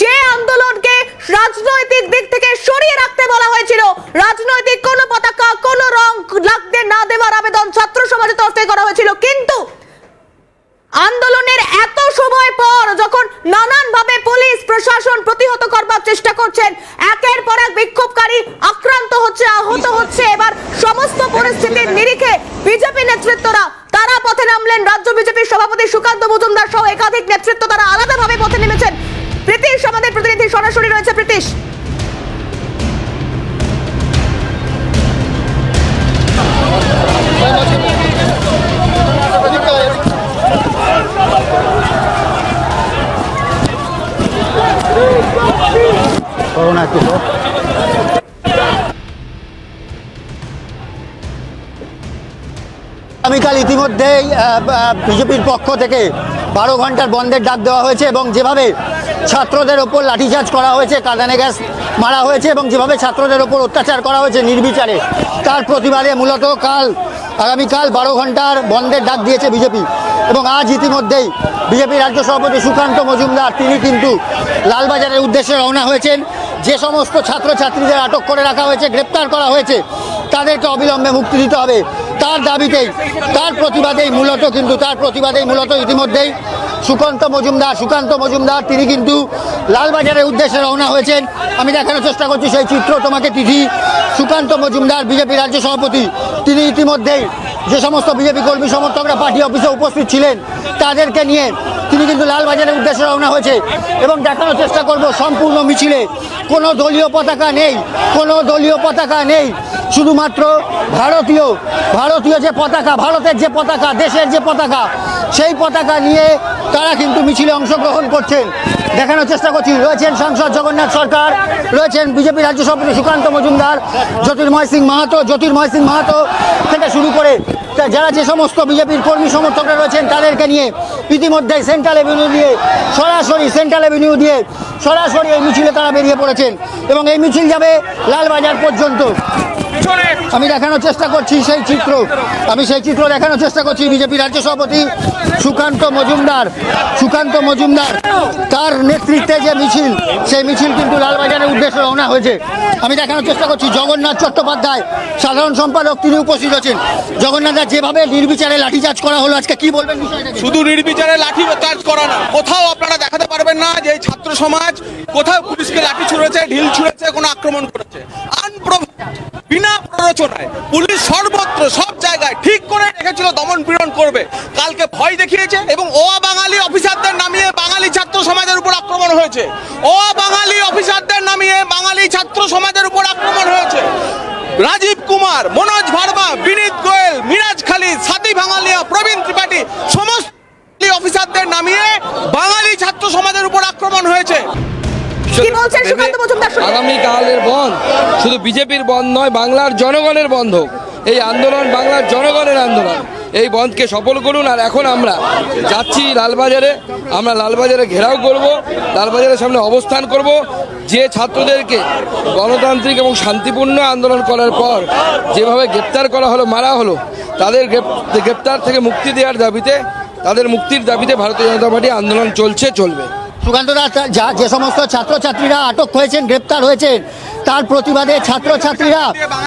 যে আন্দোলনকে রাজনৈতিক দিক থেকে সরিয়ে রাখতে বলা হয়েছিল, রাজনৈতিক কোনো পতাকা, কোনো রং লাগতে না দেওয়ার আবেদন ছাত্র সমাজের তরফ থেকে করা হয়েছিল। কিন্তু আন্দোলনের এত সময় পর যখন নানান ভাবে পুলিশ, প্রশাসন প্রতিহত করবার চেষ্টা করছেন, একের পর এক বিক্ষোভকারী আক্রান্ত হচ্ছে, আহত হচ্ছে, এবার সমস্ত পরিস্থিতির নিরিখে বিজেপি নেতৃত্বরা তারা পথে নামলেন। রাজ্য বিজেপির সভাপতি সুকান্ত মজুমদার সহ একাধিক নেতৃত্ব তারা আলাদাভাবে পথে নেমেছেন। সরাসরি রয়েছে প্রীতিশ তো। আগামীকাল ইতিমধ্যেই বিজেপির পক্ষ থেকে বারো ঘণ্টার বন্ধের ডাক দেওয়া হয়েছে এবং যেভাবে ছাত্রদের ওপর লাঠিচার্জ করা হয়েছে, কাঁদানে গ্যাস মারা হয়েছে এবং যেভাবে ছাত্রদের ওপর অত্যাচার করা হয়েছে নির্বিচারে, তার প্রতিবাদে মূলত কাল, আগামীকাল বারো ঘণ্টার বন্ধের ডাক দিয়েছে বিজেপি। এবং আজ ইতিমধ্যেই বিজেপি রাজ্য সভাপতি সুকান্ত মজুমদার, তিনি কিন্তু লালবাজারের উদ্দেশ্যে রওনা হয়েছেন। যে সমস্ত ছাত্রছাত্রীদের আটক করে রাখা হয়েছে, গ্রেপ্তার করা হয়েছে, তাদেরকে অবিলম্বে মুক্তি দিতে হবে। তার দাবিতেই, তার প্রতিবাদেই মূলত কিন্তু, তার প্রতিবাদেই মূলত ইতিমধ্যেই সুকান্ত মজুমদার সুকান্ত মজুমদার, তিনি কিন্তু লালবাজারের উদ্দেশ্যে রওনা হয়েছেন। আমি দেখানোর চেষ্টা করছি সেই চিত্র, তোমাকে তিথি। সুকান্ত মজুমদার, বিজেপি রাজ্য সভাপতি, তিনি ইতিমধ্যেই যে সমস্ত বিজেপি কর্মী সমর্থকরা পার্টি অফিসে উপস্থিত ছিলেন, তাদেরকে নিয়ে তিনি কিন্তু লালবাজারের উদ্দেশ্যে রওনা হয়েছে এবং দেখানোর চেষ্টা করব সম্পূর্ণ মিছিলে। কোনো দলীয় পতাকা নেই, কোনো দলীয় পতাকা নেই। শুধুমাত্র ভারতীয় ভারতীয় যে পতাকা, ভারতের যে পতাকা, দেশের যে পতাকা, সেই পতাকা নিয়ে তারা কিন্তু মিছিলে অংশগ্রহণ করছেন। দেখানোর চেষ্টা করছি, রয়েছেন সাংসদ জগন্নাথ সরকার, রয়েছেন বিজেপি রাজ্য সভাপতি সুকান্ত মজুমদার, জ্যোতির্ময় সিং মাহাতো, জ্যোতির্ময় সিং মাহাতো থেকে শুরু করে যারা যে সমস্ত বিজেপির কর্মী সমর্থকরা রয়েছেন তাদেরকে নিয়ে ইতিমধ্যে সেন্ট্রাল এভিনিউ দিয়ে সরাসরি সেন্ট্রাল এভিনিউ দিয়ে সরাসরি এই মিছিলে তারা বেরিয়ে পড়েছেন এবং এই মিছিল যাবে লালবাজার পর্যন্ত। আমি দেখানোর চেষ্টা করছি সেই চিত্র। আমি সেই চিত্র দেখানোর চেষ্টা করছি বিজেপি রাজ্য সভাপতি সুকান্ত মজুমদার। সুকান্ত মজুমদার তার নেতৃত্বে যে মিছিল সেই মিছিল কিন্তু লালবাজারের উদ্দেশ্যে রওনা হয়েছে। আমি দেখানোর চেষ্টা করছি জগন্নাথ চট্টোপাধ্যায় সাধারণ সম্পাদক তিনি উপস্থিত আছেন। জগন্নাথ যেভাবে নির্বিচারে লাঠিচার্জ করা হলো আজকে কি বলবেন বিষয়টা শুধু নির্বিচারে লাঠি চার্জ করা না কোথাও আপনারা দেখাতে পারবেন না যে ছাত্র সমাজ কোথাও পুলিশকে লাঠি ছুঁড়েছে ঢিল ছুঁড়েছে কোনো আক্রমণ করেছে। বিনা প্ররোচনায় পুলিশ সর্বত্র সব জায়গায় ঠিক করে রেখেছিল, দমন পীড়ন করবে। কালকে ভয় দেখিয়েছে এবং ও বাঙালি অফিসারদের নামিয়ে বাঙালি ছাত্র সমাজের উপর আক্রমণ হয়েছে। ও বাঙালি অফিসারদের নামিয়ে বাঙালি ছাত্র সমাজের উপর আক্রমণ হয়েছে। রাজীব কুমার, মনোজ ভার্মা বিনীত গোয়েল মিরাজ খালিদ সাথী ভাঙালিয়া প্রবীণ ত্রিপাঠী সমস্ত অফিসারদের নামিয়ে বাঙালি ছাত্র সমাজের উপর আক্রমণ হয়েছে কি বলছেন সুকান্ত মজুমদার আগামীকালের বন্ধ। শুধু বিজেপির বন্ধ নয় বাংলার জনগণের বন্ধ। এই আন্দোলন বাংলার জনগণের আন্দোলন। এই বন্ধকে সফল করুন আর এখন আমরা যাচ্ছি লালবাজারে। আমরা লালবাজারে ঘেরাও করব লালবাজারের সামনে অবস্থান করব। যে ছাত্রদেরকে গণতান্ত্রিক এবং শান্তিপূর্ণ আন্দোলন করার পর যেভাবে গ্রেপ্তার করা হলো মারা হলো তাদের গ্রেপ্তার থেকে মুক্তি দেওয়ার দাবিতে তাদের মুক্তির দাবিতে ভারতীয় জনতা পার্টি আন্দোলন চলছে চলবে। সুকান্ত দাস যা যে সমস্ত ছাত্রছাত্রীরা আটক হয়েছেন গ্রেপ্তার হয়েছেন তার প্রতিবাদে ছাত্রছাত্রীরা